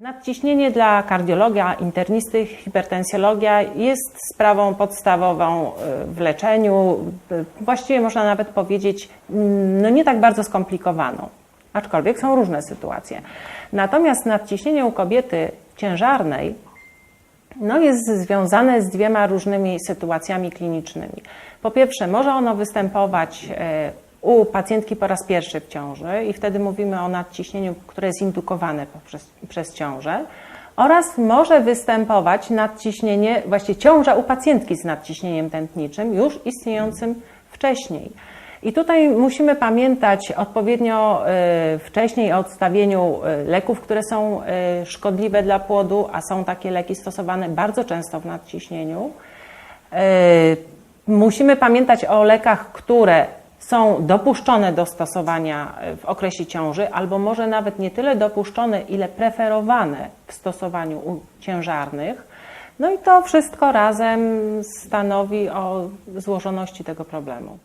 Nadciśnienie dla kardiologa, internisty, hipertensjologia jest sprawą podstawową y, w leczeniu, y, właściwie można nawet powiedzieć, mm, no nie tak bardzo skomplikowaną, aczkolwiek są różne sytuacje. Natomiast nadciśnienie u kobiety ciężarnej no jest związane z dwiema różnymi sytuacjami klinicznymi. Po pierwsze, może ono występować e, u pacjentki po raz pierwszy w ciąży i wtedy mówimy o nadciśnieniu, które jest indukowane poprzez, przez ciążę. Oraz może występować nadciśnienie, właściwie ciąża u pacjentki z nadciśnieniem tętniczym, już istniejącym wcześniej. I tutaj musimy pamiętać odpowiednio y, wcześniej o odstawieniu y, leków, które są y, szkodliwe dla płodu, a są takie leki stosowane bardzo często w nadciśnieniu. Musimy pamiętać o lekach, które są dopuszczone do stosowania y, w okresie ciąży, albo może nawet nie tyle dopuszczone, ile preferowane w stosowaniu u ciężarnych. No i to wszystko razem stanowi o złożoności tego problemu.